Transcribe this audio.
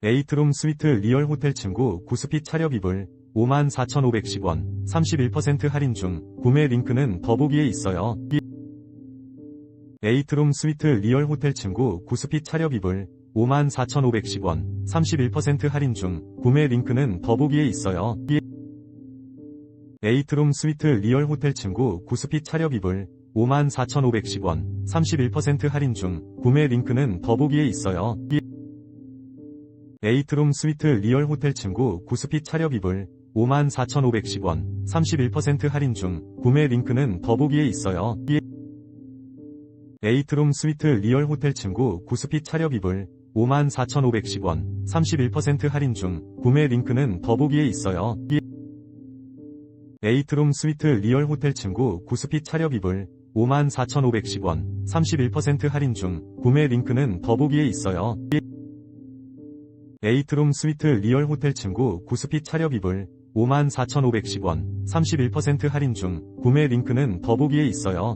에이트룸 스위트 리얼 호텔 침구 9스핏 차렵 이불 54,510원 31% 할인 중 구매 링크는 더보기에 있어요. 에이트룸 스위트 리얼 호텔 침구 9스핏 차렵 이불 54,510원 31% 할인 중 구매 링크는 더보기에 있어요. 에이트룸 스위트 리얼 호텔 침구 9스핏 차렵 이불 54,510원 31% 할인 중 구매 링크는 더보기에 있어요. 에이트룸 스위트 리얼 호텔 침구 9스핏 차렵 이불 54,510원 31% 할인 중 구매 링크는 더보기에 있어요. 에이트룸 스위트 리얼 호텔 침구 9스핏 차렵 이불 54,510원 31% 할인 중 구매 링크는 더보기에 있어요. 에이트룸 스위트 리얼 호텔 침구 9스핏 차렵 이불 54,510원 31% 할인 중 구매 링크는 더보기에 있어요. 에이트룸 스위트 리얼 호텔 침구 9스핏 차렵 이불 54,510원 31% 할인 중 구매 링크는 더보기에 있어요.